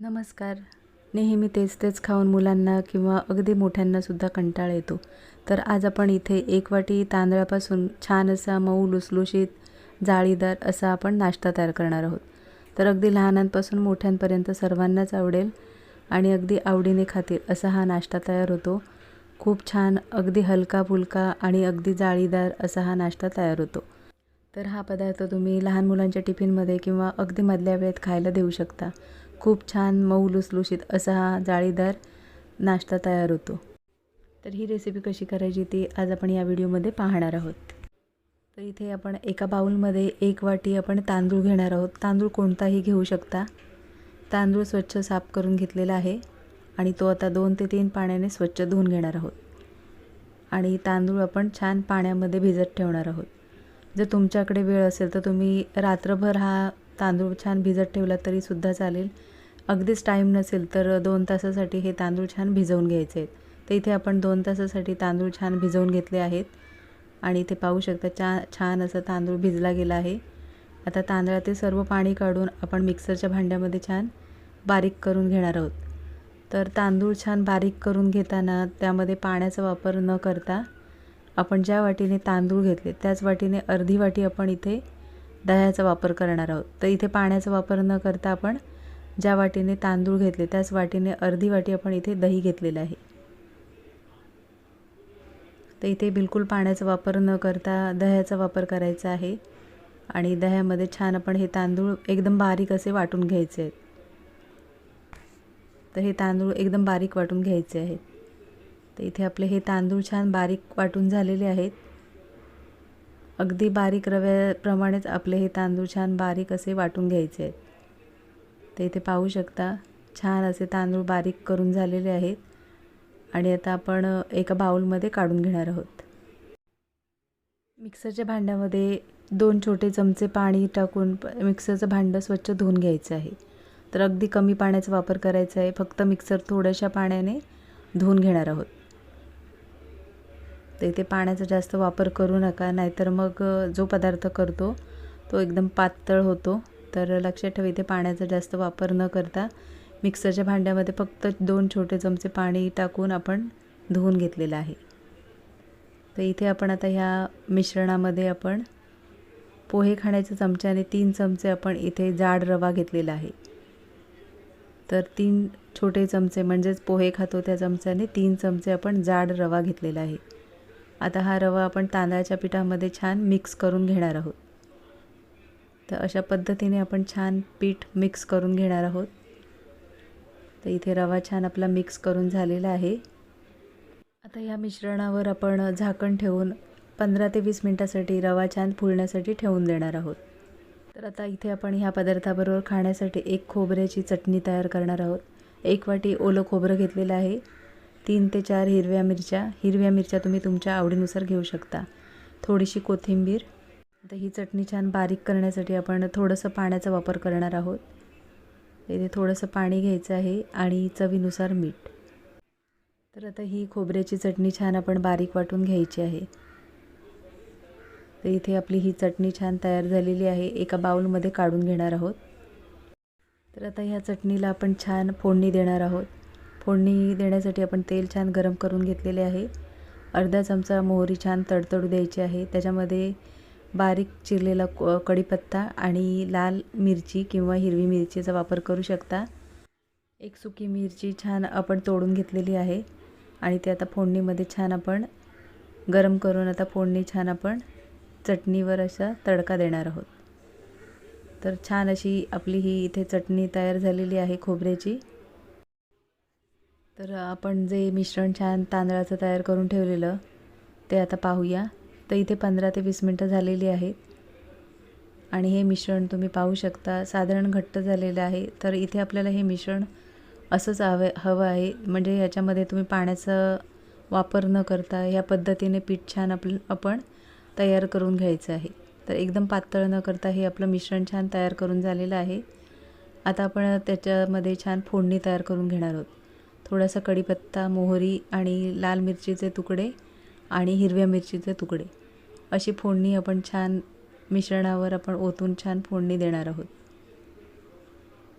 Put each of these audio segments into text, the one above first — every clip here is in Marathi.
नमस्कार. नेहमी तेच तेच खाऊन मुलांना किंवा अगदी मोठ्यांनासुद्धा कंटाळा येतो. तर आज आपण इथे एक वाटी तांदळापासून छान असा मऊ लुसलुशीत जाळीदार असा आपण नाश्ता तयार करणार आहोत. तर अगदी लहानांपासून मोठ्यांपर्यंत सर्वांनाच आवडेल आणि अगदी आवडीने खातील असा हा नाश्ता तयार होतो. खूप छान अगदी हलका फुलका आणि अगदी जाळीदार असा हा नाश्ता तयार होतो. तर हा पदार्थ तुम्ही लहान मुलांच्या टिफिनमध्ये किंवा अगदी मधल्या वेळेत खायला देऊ शकता. खूप छान मऊ लुसलुशीत असा हा जाळीदार नाश्ता तयार होतो. तर ही रेसिपी कशी करायची ती आज आपण या व्हिडिओमध्ये पाहणार आहोत. तर इथे आपण एका बाऊलमध्ये एक वाटी आपण तांदूळ घेणार आहोत. तांदूळ कोणताही घेऊ शकता. तांदूळ स्वच्छ साफ करून घेतलेला आहे आणि तो आता दोन ते तीन पाण्याने स्वच्छ धुवून घेणार आहोत. आणि तांदूळ आपण छान पाण्यामध्ये भिजत ठेवणार आहोत. जर तुमच्याकडे वेळ असेल तर तुम्ही रात्रभर हा तांदूळ छान भिजत ठेवला तरीसुद्धा चालेल. अगदीच टाईम नसेल तर दोन तासासाठी हे तांदूळ छान भिजवून घ्यायचे आहेत. तर इथे आपण दोन तासासाठी तांदूळ छान भिजवून घेतले आहेत. आणि इथे पाहू शकता चा छान असं तांदूळ भिजला गेला आहे. आता तांदळातील सर्व पाणी काढून आपण मिक्सरच्या भांड्यामध्ये छान बारीक करून घेणार आहोत. तर तांदूळ छान बारीक करून घेताना त्यामध्ये पाण्याचा वापर न करता आपण ज्या वाटीने तांदूळ घेतले त्याच वाटीने अर्धी वाटी आपण इथे दह्याचा वापर करणार आहोत. तर इथे पाण्याचा वापर न करता आपण ज्या वाटीने तांदूळ घेतले त्याच वाटीने अर्धी वाटी आपण इथे दही घेतलेलं आहे. तर इथे बिलकुल पाण्याचा वापर न करता दह्याचा वापर करायचा आहे आणि दह्यामध्ये छान आपण हे तांदूळ एकदम बारीक असे वाटून घ्यायचे आहेत. तर हे तांदूळ एकदम बारीक वाटून घ्यायचे आहेत. तर इथे आपले हे तांदूळ छान बारीक वाटून झालेले आहेत. अगदी बारीक रव्याप्रमाणेच आपले हे तांदूळ छान बारीक असे वाटून घ्यायचे आहेत. तर इथे पाहू शकता छान असे तांदूळ बारीक करून झालेले आहेत. आणि आता आपण एका बाउलमध्ये काढून घेणार आहोत. मिक्सरच्या भांड्यामध्ये दोन छोटे चमचे पाणी टाकून मिक्सरचं भांडं स्वच्छ धुवून घ्यायचं आहे. तर अगदी कमी पाण्याचा वापर करायचा आहे. फक्त मिक्सर थोड्याशा पाण्याने धुवून घेणार आहोत. तर इथे पाण्याचा जास्त वापर करू नका नाहीतर मग जो पदार्थ करतो तो एकदम पातळ होतो. तर लक्षात ठेवा इथे पाण्याचा जास्त वापर न करता मिक्सरच्या भांड्यामध्ये फक्त दोन छोटे चमचे पाणी टाकून आपण धुवून घेतलेलं आहे. तर इथे आपण आता ह्या मिश्रणामध्ये आपण पोहे खाण्याच्या चमच्याने तीन चमचे आपण इथे जाड रवा घेतलेला आहे. तर तीन छोटे चमचे म्हणजेच पोहे खातो त्या चमच्याने तीन चमचे आपण जाड रवा घेतलेला आहे. आता हा रवा आपण तांदळाच्या पिठामध्ये छान मिक्स करून घेणार आहोत. तर अशा पद्धतीने आपण छान पीठ मिक्स करून घेणार आहोत. तर इथे रवा छान आपला मिक्स करून झालेला आहे. आता या मिश्रणावर आपण झाकण ठेवून पंधरा ते वीस मिनटासाठी रवा छान फुलण्यासाठी ठेवून देणार आहोत. तर आता इथे आपण ह्या पदार्थाबरोबर खाण्यासाठी एक खोबऱ्याची चटणी तयार करणार आहोत. एक वाटी ओलं खोबरं घेतलेलं आहे. तीन ते चार हिरव्या मिरच्या. हिरव्या मिरच्या तुम्ही तुमच्या आवडीनुसार घेऊ शकता. थोडीशी कोथिंबीर आता ही चटणी छान बारीक करण्यासाठी आपण थोडंसं पाण्याचा वापर करणार आहोत. इथे थोडंसं पाणी घ्यायचं आहे आणि चवीनुसार मीठ. तर आता ही खोबऱ्याची चटणी छान आपण बारीक वाटून घ्यायची आहे. तर इथे आपली ही चटणी छान तयार झालेली आहे. एका बाऊलमध्ये काढून घेणार आहोत. तर आता ह्या चटणीला आपण छान फोडणी देणार आहोत. फोडणी देण्यासाठी आपण तेल छान गरम करून घेतलेले आहे. अर्धा चमचा मोहरी छान तडतडू द्यायची आहे. त्याच्यामध्ये बारीक चिरलेला कढीपत्ता आणि लाल मिरची किंवा हिरवी मिरचीचा वापर करू शकता. एक सुकी मिरची छान आपण तोडून घेतलेली आहे आणि ते आता फोडणीमध्ये छान आपण गरम करून आता फोडणी छान आपण चटणीवर असा तडका देणार आहोत. तर छान अशी आपली ही इथे चटणी तयार झालेली आहे खोबऱ्याची. तर आपण जे मिश्रण छान तांदळाचं तयार करून ठेवलेलं ते आता पाहूया. तर इथे पंधरा ते वीस मिनटं झालेली आहेत. आणि हे मिश्रण तुम्ही पाहू शकता. साधारण घट्ट झालेलं आहे. तर इथे आपल्याला हे मिश्रण असंच हवं हवं आहे. म्हणजे ह्याच्यामध्ये तुम्ही पाण्याचा वापर न करता ह्या पद्धतीने पीठ छान आपलं आपण तयार करून घ्यायचं आहे. तर एकदम पातळ न करता हे आपलं मिश्रण छान तयार करून झालेलं आहे. आता आपण त्याच्यामध्ये छान फोडणी तयार करून घेणार आहोत. थोडासा कढीपत्ता मोहरी आणि लाल मिरचीचे तुकडे आणि हिरव्या मिरचीचे तुकडे. अशी फोडणी आपण छान मिश्रणावर आपण ओतून छान फोडणी देणार आहोत.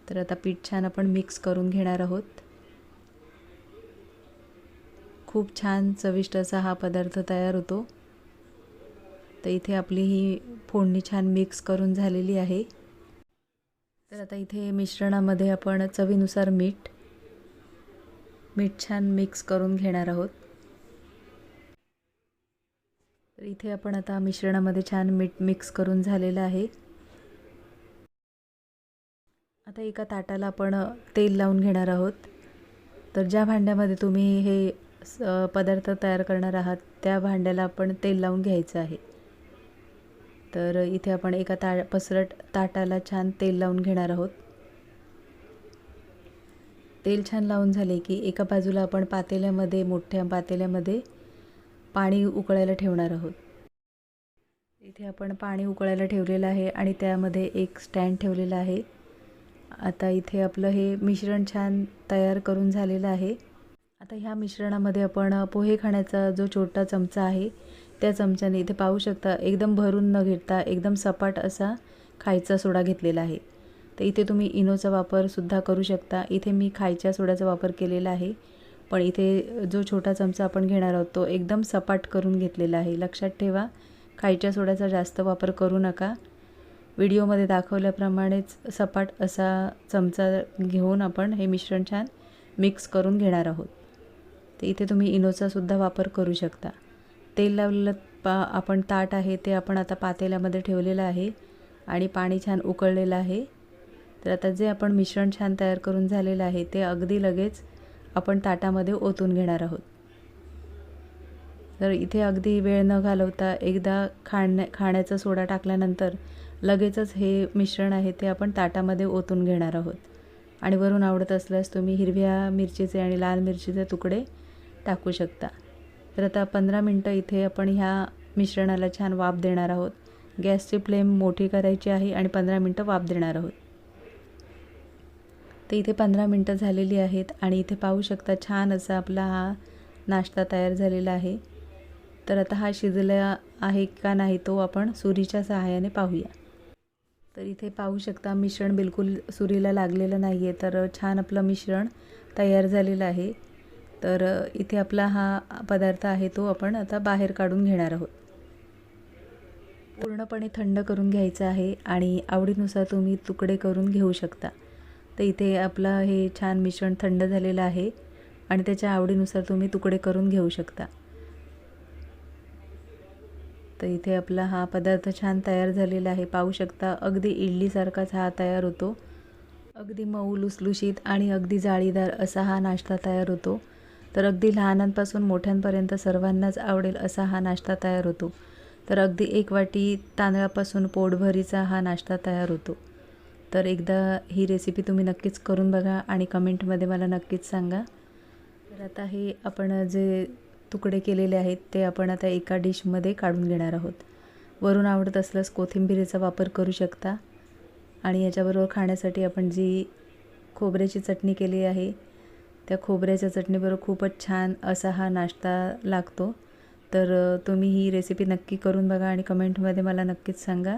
तर आता पीठ छान आपण मिक्स करून घेणार आहोत. खूप छान चविष्ट असा हा पदार्थ तयार होतो. तर इथे आपली ही फोडणी छान मिक्स करून झालेली आहे. तर आता इथे मिश्रणामध्ये आपण चवीनुसार मीठ मीठ छान मिक्स करून घेणार आहोत तर इथे आपण आता मिश्रणामध्ये छान मीठ मिक्स करून झालेलं आहे. आता एका ताटाला आपण तेल लावून घेणार आहोत. तर ज्या भांड्यामध्ये तुम्ही हे पदार्थ तयार करणार आहात त्या भांड्याला आपण तेल लावून घ्यायचं आहे. तर इथे आपण एका ता पसरट ताटाला छान तेल लावून घेणार आहोत. तेल छान लावून झाले की एका बाजूला आपण पातेल्यामध्ये मोठ्या पातेल्यामध्ये पाणी उकळायला ठेवणार आहोत. इथे आपण पाणी उकळायला ठेवलेलं आहे आणि त्यामध्ये एक स्टँड ठेवलेला आहे. आता इथे आपलं हे मिश्रण छान तयार करून झालेलं आहे. आता ह्या मिश्रणामध्ये आपण पोहे खाण्याचा जो छोटा चमचा आहे त्या चमच्याने इथे पाहू शकता एकदम भरून न घेता एकदम सपाट असा खायचा सोडा घेतलेला आहे. तर इथे तुम्ही इनोचा वापरसुद्धा करू शकता. इथे मी खायच्या सोड्याचा वापर केलेला आहे. पण इथे जो छोटा चमचा आपण घेणार आहोत तो एकदम सपाट करून घेतलेला आहे. लक्षात ठेवा खायच्या सोड्याचा जास्त वापर करू नका. व्हिडिओमध्ये दाखवल्याप्रमाणेच सपाट असा चमचा घेऊन आपण हे मिश्रण छान मिक्स करून घेणार आहोत. तर इथे तुम्ही इनोचासुद्धा वापर करू शकता. तेल लावलेलं पा आपण ताट आहे ते आपण आता पातेल्यामध्ये ठेवलेलं आहे आणि पाणी छान उकळलेलं आहे. तर आता जे आपण मिश्रण छान तयार करून झालेलं आहे ते अगदी लगेच आपण ताटामध्ये ओतून घेणार आहोत. तर इथे अगदी वेळ न घालवता एकदा खाण्या खाण्याचा सोडा टाकल्यानंतर लगेचच हे मिश्रण आहे ते आपण ताटामध्ये ओतून घेणार आहोत. आणि वरून आवडत असल्यास तुम्ही हिरव्या मिरचीचे आणि लाल मिरचीचे तुकडे टाकू शकता. तर आता पंधरा मिनटं इथे आपण ह्या मिश्रणाला छान वाफ देणार आहोत. गॅसची फ्लेम मोठी करायची आहे आणि पंधरा मिनटं वाफ देणार आहोत. तर इथे पंधरा मिनटं झालेली आहेत आणि इथे पाहू शकता छान असा आपला हा नाश्ता तयार झालेला आहे. तर आता हा शिजला आहे का नाही तो आपण सुरीच्या सहाय्याने पाहूया. तर इथे पाहू शकता मिश्रण बिलकुल सुरीला लागलेलं नाही आहे तर छान आपलं मिश्रण तयार झालेलं आहे. तर इथे आपला हा पदार्थ आहे तो आपण आता बाहेर काढून घेणार आहोत. पूर्णपणे थंड करून घ्यायचं आहे आणि आवडीनुसार तुम्ही तुकडे करून घेऊ शकता. तर इथे आपलं हे छान मिश्रण थंड झालेलं आहे आणि त्याच्या आवडीनुसार तुम्ही तुकडे करून घेऊ शकता. तर इथे आपला हा पदार्थ छान तयार झालेला आहे. पाहू शकता अगदी इडलीसारखाच हा तयार होतो. अगदी मऊ लुसलुशीत आणि अगदी जाळीदार असा हा नाश्ता तयार होतो. तर अगदी लहानांपासून मोठ्यांपर्यंत सर्वांनाच आवडेल असा हा नाश्ता तयार होतो. तर अगदी एक वाटी तांदळापासून पोटभरीचा हा नाश्ता तयार होतो. तर एकदा ही रेसिपी तुम्ही नक्कीच करून बघा आणि कमेंटमध्ये मला नक्कीच सांगा. तर आता हे आपण जे तुकडे केलेले आहेत ते आपण आता एका डिशमध्ये काढून घेणार आहोत. वरून आवडत असल्यास कोथिंबिरीचा वापर करू शकता आणि याच्याबरोबर खाण्यासाठी आपण जी खोबऱ्याची चटणी केली आहे त्या खोबऱ्याच्या चटणीबरोबर खूपच छान असा हा नाश्ता लागतो. तर तुम्ही ही रेसिपी नक्की करून बघा आणि कमेंटमध्ये मला नक्कीच सांगा.